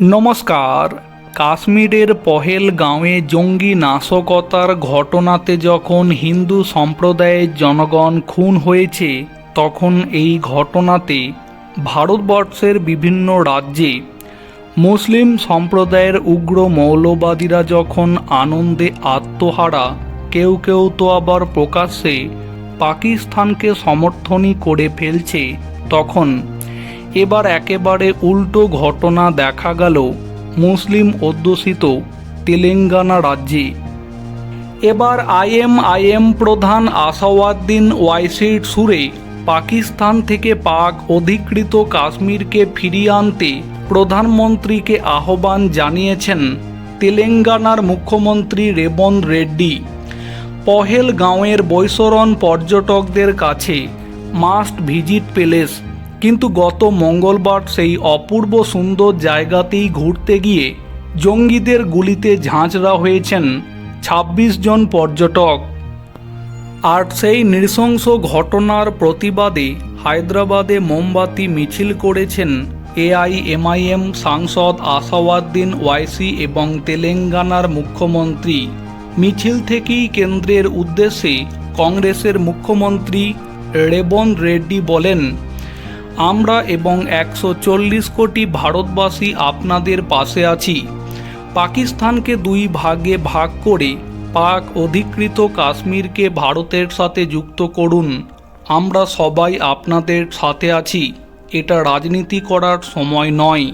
নমস্কার। কাশ্মীরের পহেলগাঁওয়ে জঙ্গি নাশকতার ঘটনাতে যখন হিন্দু সম্প্রদায়ের জনগণ খুন হয়েছে, তখন এই ঘটনাতে ভারতবর্ষের বিভিন্ন রাজ্যে মুসলিম সম্প্রদায়ের উগ্র মৌলবাদীরা যখন আনন্দে আত্মহারা, কেউ কেউ তো আবার প্রকাশ্যে পাকিস্তানকে সমর্থনই করে ফেলছে, তখন এবার একেবারে উল্টো ঘটনা দেখা গেল মুসলিম অধ্যুষিত তেলেঙ্গানা রাজ্যে। এবার আইএম আইএম প্রধান আসাওয়াদ্দিন ওয়াইসির সুরে পাকিস্তান থেকে পাক অধিকৃত কাশ্মীরকে ফিরিয়ে আনতে প্রধানমন্ত্রীকে আহ্বান জানিয়েছেন তেলেঙ্গানার মুখ্যমন্ত্রী রেবন্ত রেড্ডি। পহেলগাঁওয়ের বৈশরণ পর্যটকদের কাছে মাস্ট ভিজিট প্যালেস কিন্তু গত মঙ্গলবার সেই অপূর্ব সুন্দর জায়গাতেই ঘুরতে গিয়ে জঙ্গিদের গুলিতে ঝাঁঝরা হয়েছেন ২৬ জন পর্যটক। আর সেই নৃশংস ঘটনার প্রতিবাদে হায়দ্রাবাদে মোমবাতি মিছিল করেছেন এআইএমআইএম সাংসদ আসাওয়াদ্দিন ওয়াইসি এবং তেলেঙ্গানার মুখ্যমন্ত্রী। মিছিল থেকেই কেন্দ্রের উদ্দেশ্যে কংগ্রেসের মুখ্যমন্ত্রী রেবন রেড্ডি বলেন আমরা এবং একশো চল্লিশ কোটি ভারতবাসী আপনাদের পাশে আছি। পাকিস্তানকে দুই ভাগে ভাগ করে পাক অধিকৃত কাশ্মীরকে ভারতের সাথে যুক্ত করুন। আমরা সবাই আপনাদের সাথে আছি। এটা রাজনীতি করার সময় নয়।